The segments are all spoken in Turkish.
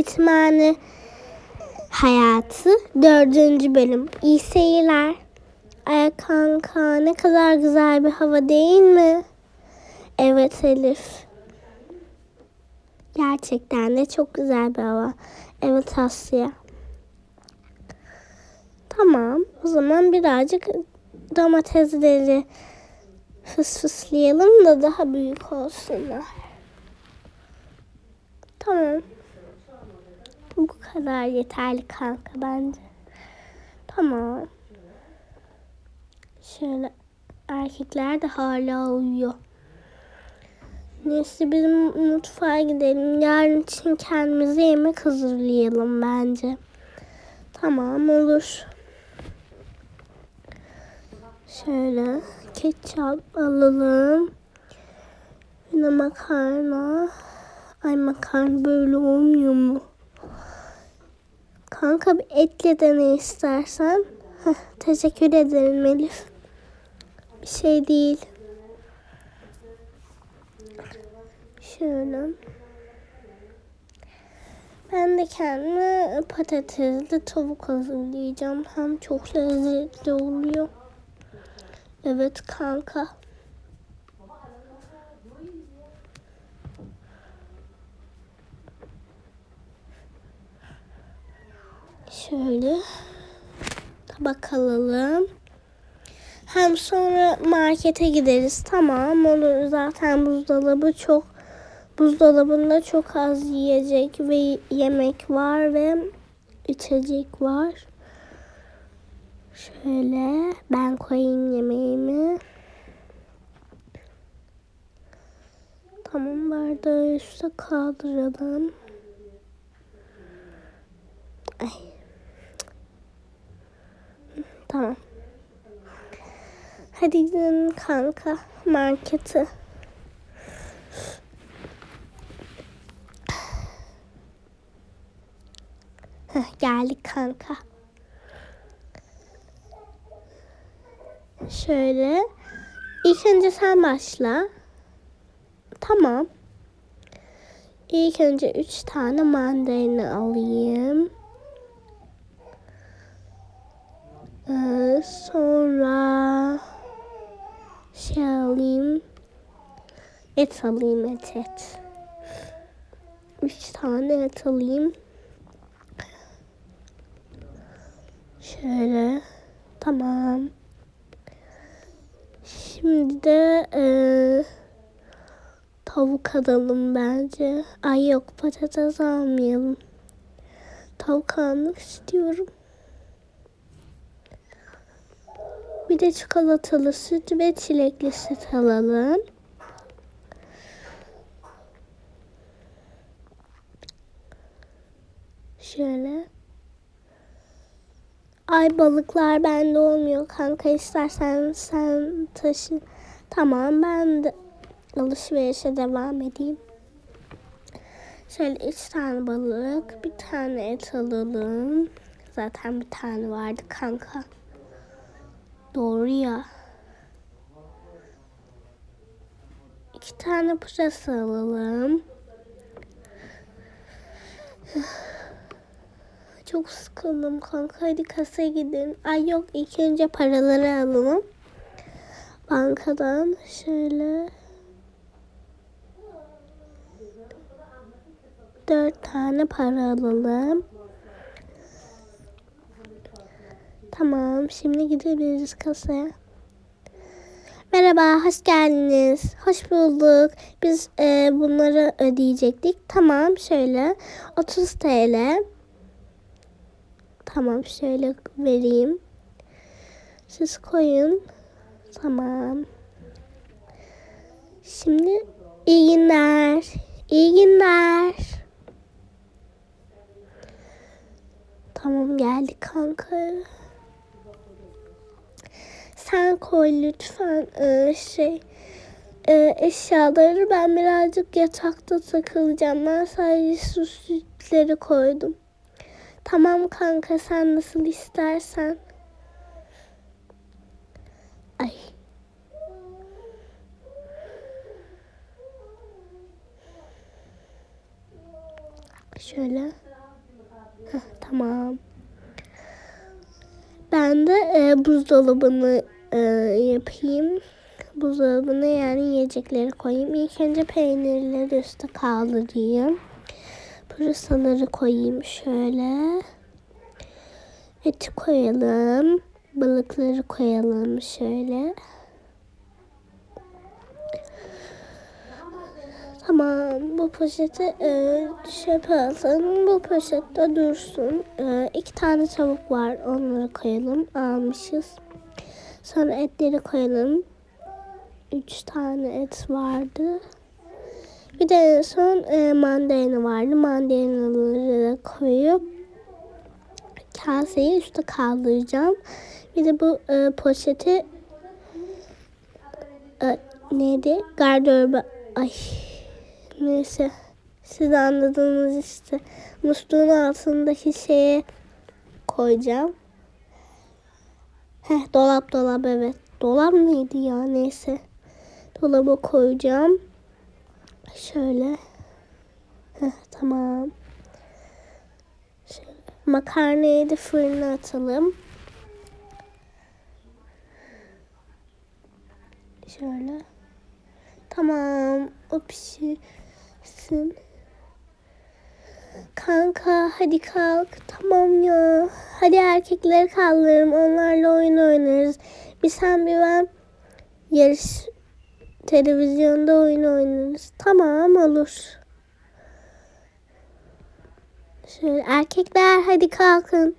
Yetimhane Hayatı dördüncü bölüm. İyi seyirler. Ay kanka ne kadar güzel bir hava değil mi? Evet Elif. Gerçekten de çok güzel bir hava. Evet Asya. Tamam. O zaman birazcık domatesleri fısfıslayalım da daha büyük olsunlar. Tamam. Bu kadar yeterli kanka bence. Tamam. Şöyle erkekler de hala uyuyor. Neyse bizim mutfağa gidelim. Yarın için kendimize yemek hazırlayalım bence. Tamam olur. Şöyle ketçap alalım. Bir makarna. Ay makarna böyle olmuyor mu? Kanka bir etle de ne istersen. Heh, teşekkür ederim Elif. Bir şey değil. Şöyle. Ben de kendime patatesli tavuk hazırlayacağım. Hem çok lezzetli oluyor. Evet kanka. Şöyle tabak alalım. Hem sonra markete gideriz. Tamam olur. Zaten buzdolabı çok buzdolabında çok az yiyecek ve yemek var ve içecek var. Şöyle ben koyayım yemeğimi. Tamam bardağı üstte kaldıralım. Ay. Tamam. Hadi gidelim kanka markete. Heh, geldik kanka. Şöyle. İlk önce sen başla. Tamam. İlk önce üç tane mandalina alayım. Ee, sonra şey alayım. Et alayım et et. Üç tane et alayım. Şöyle. Tamam. Şimdi de e, tavuk alalım bence. Ay yok patates almayalım. Tavuk almak istiyorum. Bir de çikolatalı süt ve çilekli süt alalım. Şöyle. Ay balıklar bende olmuyor kanka istersen sen taşı. Tamam ben de alışverişe devam edeyim. Şöyle üç tane balık, bir tane et alalım. Zaten bir tane vardı kanka. Doğru ya. İki tane pırasa alalım. Çok sıkıldım kanka. Hadi kasaya gidelim. Ay yok ilk önce paraları alalım. Bankadan şöyle dört tane para alalım. Tamam şimdi gidebiliriz kasaya. Merhaba, hoş geldiniz. Hoş bulduk. Biz e, bunları ödeyecektik. Tamam, şöyle 30 TL. Tamam şöyle vereyim. Siz koyun. Tamam. Şimdi iyi günler. İyi günler. Tamam geldik kanka. Sen koy lütfen ee, şey e, eşyaları ben birazcık yatakta takılacağım. Ben sadece su sütleri koydum. Tamam kanka sen nasıl istersen. Ay. Şöyle. Heh, tamam. Ben de e, buzdolabını e, yapayım. Buzdolabına yani yiyecekleri koyayım. İlk önce peynirleri üste kaldırayım. Pırasaları koyayım şöyle. Eti koyalım. Balıkları koyalım şöyle. Tamam bu poşeti e, çöpe atın. Bu poşette dursun. E, iki tane tavuk var onları koyalım. Almışız. Sonra etleri koyalım. Üç tane et vardı. Bir de en son e, mandalina vardı. Mandalinaları da koyup kaseyi üstte kaldıracağım. Bir de bu e, poşeti e, neydi? Gardıroba ay neyse siz anladınız işte. Musluğun altındaki şeye koyacağım. Heh dolap dolap evet. Dolap mıydı ya neyse. Dolaba koyacağım. Şöyle. Heh, tamam. Şöyle. Makarnayı da fırına atalım. Şöyle. Tamam. O pişirsin. Kanka hadi kalk. Tamam ya. Hadi erkekleri kaldırırım. Onlarla oyun oynarız. Bir sen bir ben yarış televizyonda oyun oynarız. Tamam olur. Şöyle erkekler hadi kalkın.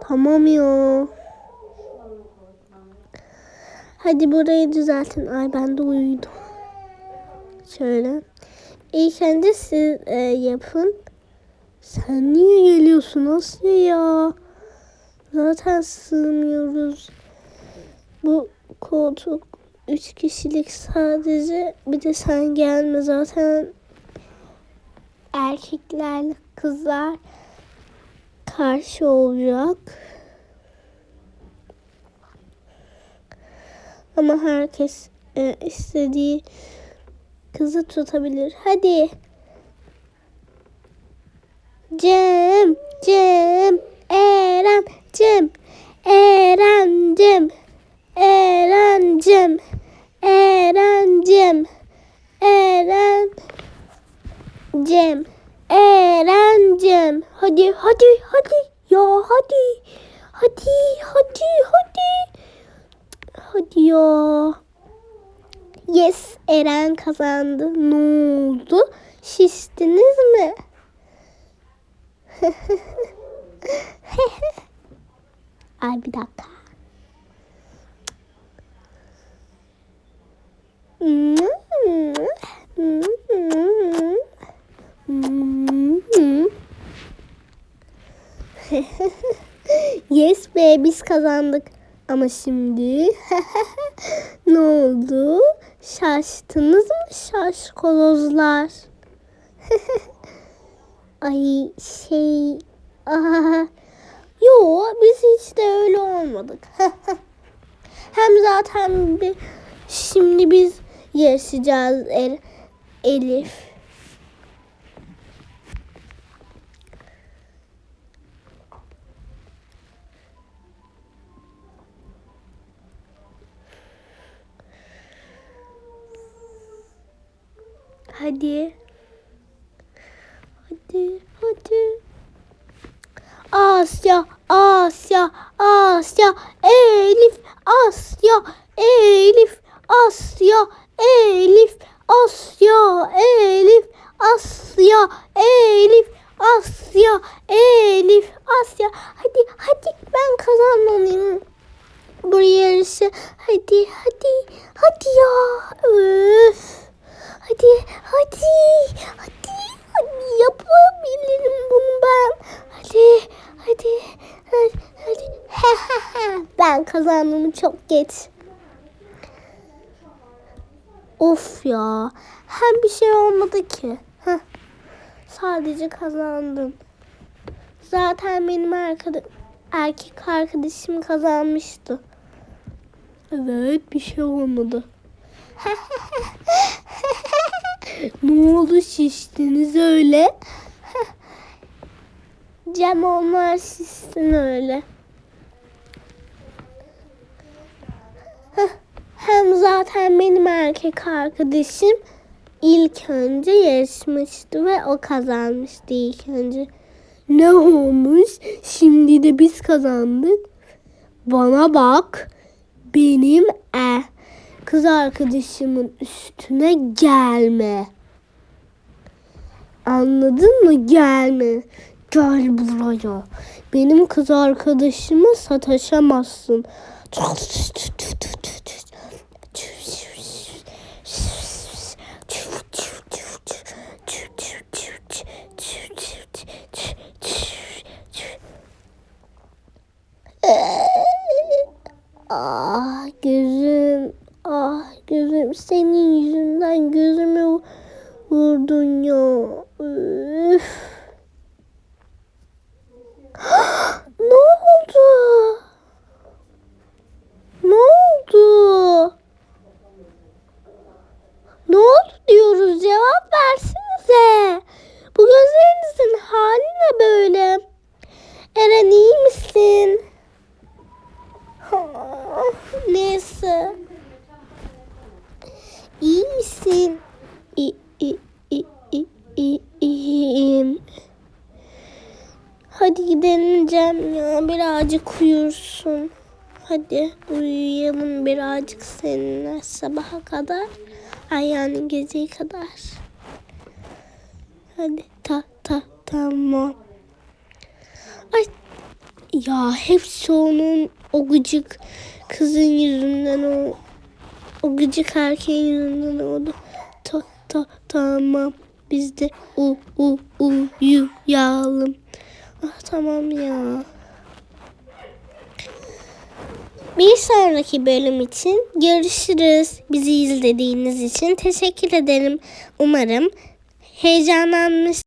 Tamam ya. Hadi burayı düzeltin. Ay ben de uyudum. Şöyle. İlk önce siz e, yapın. Sen niye geliyorsun Asya ya? Zaten sığmıyoruz. Bu koltuk üç kişilik sadece. Bir de sen gelme zaten erkeklerle kızlar karşı olacak. Ama herkes e, istediği kızı tutabilir. Hadi. Cem, Cem, Eren, Cem, Eren, Cem, Eren, Cem, Eren, Cem, Eren, Cem, Eren, Cem. Hadi, hadi, hadi. Ya hadi. Hadi, hadi, hadi. Hadi ya. Yes, Eren kazandı. Ne oldu? Şiştiniz mi? Ay bir dakika. yes be biz kazandık. Ama şimdi ne oldu? Şaştınız mı şaşkolozlar? Ay şey... Aa, yo biz hiç de öyle olmadık. Hem zaten bir, şimdi biz yaşayacağız El, Elif. Hadi. Hadi, hadi. Asya, Asya, Asya, Elif, Asya, Elif, Asya, Elif, Asya, Elif, Asya, Elif, Asya, Elif, Asya. Hadi, hadi ben kazanmalıyım bu yarışı. Hadi, hadi, hadi ya. Öf. Hadi, hadi, hadi, yapabilirim bunu ben. Hadi, hadi, hadi, hadi. ben kazandım çok geç. Of ya, hem bir şey olmadı ki. Heh. Sadece kazandım. Zaten benim arkadaş, erkek arkadaşım kazanmıştı. Evet, bir şey olmadı. ne oldu şiştiniz öyle? Cem onlar şişsin öyle. Hem zaten benim erkek arkadaşım ilk önce yarışmıştı ve o kazanmıştı ilk önce. Ne olmuş? Şimdi de biz kazandık. Bana bak. Benim e kız arkadaşımın üstüne gelme. Anladın mı? Gelme. Gel buraya. Benim kız arkadaşıma sataşamazsın. Ah gözüm, ah gözüm senin yüzünden gözümü vurdun ya. Üf. ne oldu? Ne oldu? Ne oldu diyoruz cevap versenize. Bu gözlerinizin hali ne böyle? Eren iyi misin? Ah, Neyse. İyi misin? İyi, iyi, iyi, iyi, iyi, iyiyim. Cem ya. Birazcık uyursun. Hadi uyuyalım birazcık seninle sabaha kadar. Ay yani geceye kadar. Hadi ta ta tamam. Ay ya hepsi onun o gıcık kızın yüzünden o o gıcık erkeğin yüzünden oldu. Ta ta tamam. Biz de u u uyuyalım. Ah tamam ya. Bir sonraki bölüm için görüşürüz. Bizi izlediğiniz için teşekkür ederim. Umarım heyecanlanmış